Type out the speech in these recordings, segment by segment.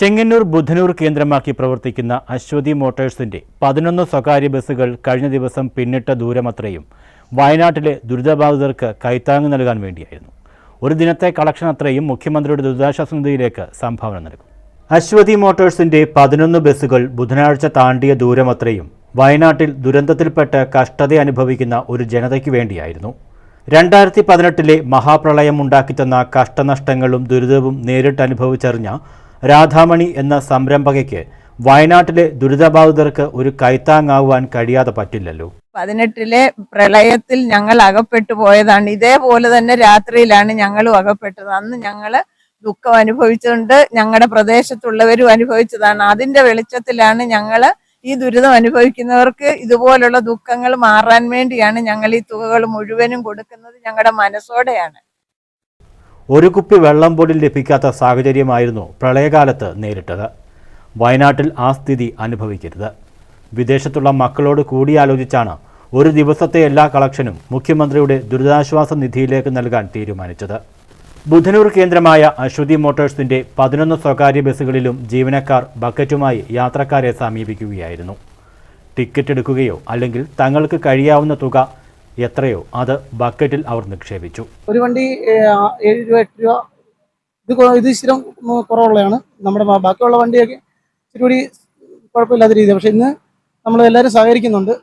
ചെങ്ങന്നൂർ ബുധനൂർ കേന്ദ്രമാക്കി പ്രവർത്തിക്കുന്ന അശ്വതി മോട്ടോഴ്സിന്റെ പതിനൊന്ന് സ്വകാര്യ ബസ്സുകൾ കഴിഞ്ഞ ദിവസം പിന്നിട്ട ദൂരമത്രയും വയനാട്ടിലെ ദുരിതബാധിതർക്ക് കൈത്താങ്ങ് നൽകാൻ വേണ്ടിയായിരുന്നു. ഒരു ദിനത്തെ കളക്ഷൻ അത്രയും മുഖ്യമന്ത്രിയുടെ ദുരിതാശ്വാസ നിധിയിലേക്ക് സംഭാവന നൽകും. അശ്വതി മോട്ടോഴ്സിന്റെ പതിനൊന്ന് ബസ്സുകൾ ബുധനാഴ്ച താണ്ടിയ ദൂരമത്രയും വയനാട്ടിൽ ദുരന്തത്തിൽപ്പെട്ട് കഷ്ടത അനുഭവിക്കുന്ന ഒരു ജനതയ്ക്ക് വേണ്ടിയായിരുന്നു. രണ്ടായിരത്തി പതിനെട്ടിലെ മഹാപ്രളയം ഉണ്ടാക്കിത്തന്ന കഷ്ടനഷ്ടങ്ങളും ദുരിതവും നേരിട്ട് അനുഭവിച്ചറിഞ്ഞ രാധാമണി എന്ന സംരംഭകയ്ക്ക് വയനാട്ടിലെ ദുരിതബാധിതർക്ക് ഒരു കൈത്താങ്ങാവാൻ കഴിയാതെ പറ്റില്ലല്ലോ. പതിനെട്ടിലെ പ്രളയത്തിൽ ഞങ്ങൾ അകപ്പെട്ടു പോയതാണ്. ഇതേപോലെ തന്നെ രാത്രിയിലാണ് ഞങ്ങളും അകപ്പെട്ടത്. അന്ന് ഞങ്ങൾ ദുഃഖം അനുഭവിച്ചുകൊണ്ട് ഞങ്ങളുടെ പ്രദേശത്തുള്ളവരും അനുഭവിച്ചതാണ്. അതിന്റെ വെളിച്ചത്തിലാണ് ഞങ്ങൾ ഈ ദുരിതം അനുഭവിക്കുന്നവർക്ക് ഇതുപോലുള്ള ദുഃഖങ്ങൾ മാറാൻ വേണ്ടിയാണ് ഞങ്ങൾ ഈ തുകകൾ മുഴുവനും കൊടുക്കുന്നത് ഞങ്ങളുടെ മനസ്സോടെയാണ്. ഒരു കുപ്പി വെള്ളം പോലും ലഭിക്കാത്ത സാഹചര്യമായിരുന്നു പ്രളയകാലത്ത് നേരിട്ടത്. വയനാട്ടിൽ ആ സ്ഥിതി അനുഭവിക്കരുത്. വിദേശത്തുള്ള മക്കളോട് കൂടിയാലോചിച്ചാണ് ഒരു ദിവസത്തെ എല്ലാ കളക്ഷനും മുഖ്യമന്ത്രിയുടെ ദുരിതാശ്വാസ നിധിയിലേക്ക് നൽകാൻ തീരുമാനിച്ചത്. ബുധനൂർ കേന്ദ്രമായ അശ്വതി മോട്ടോഴ്സിന്റെ പതിനൊന്ന് സ്വകാര്യ ബസ്സുകളിലും ജീവനക്കാർ ബക്കറ്റുമായി യാത്രക്കാരെ സമീപിക്കുകയായിരുന്നു. ടിക്കറ്റ് എടുക്കുകയോ അല്ലെങ്കിൽ തങ്ങൾക്ക് കഴിയാവുന്ന തുക എത്രയോ. അത് ബക്കറ്റിൽ അവർ നിക്ഷേപിച്ചു. ഒരു വണ്ടി ഏഴ് രൂപ എട്ട് രൂപ. ഇത് ഇത് സ്ഥിരം കുറവുള്ളതാണ്. നമ്മുടെ ബാക്കിയുള്ള വണ്ടിയൊക്കെ ഇച്ചിരി കൂടി കുഴപ്പമില്ലാത്ത രീതി പക്ഷെ ഇന്ന് നമ്മൾ എല്ലാവരും സഹകരിക്കുന്നുണ്ട്.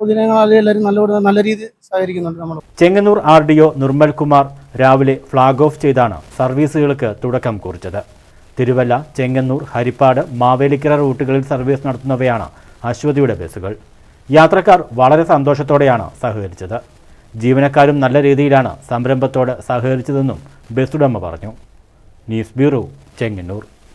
നല്ല നല്ല രീതിയിൽ സഹകരിക്കുന്നുണ്ട് നമ്മൾ Chengannur R D O Nirmal Kumar രാവിലെ ഫ്ളാഗ് ഓഫ് ചെയ്താണ് സർവീസുകൾക്ക് തുടക്കം കുറിച്ചത്. തിരുവല്ല ചെങ്ങന്നൂർ ഹരിപ്പാട് മാവേലിക്കര റൂട്ടുകളിൽ സർവീസ് നടത്തുന്നവയാണ് അശ്വതിയുടെ ബസ്സുകൾ. യാത്രക്കാർ വളരെ സന്തോഷത്തോടെയാണ് സഹകരിച്ചത്. ജീവനക്കാരും നല്ല രീതിയിലാണ് സംരംഭത്തോട് സഹകരിച്ചതെന്നും ബസ്സുടമ പറഞ്ഞു. News bureau Chengannur.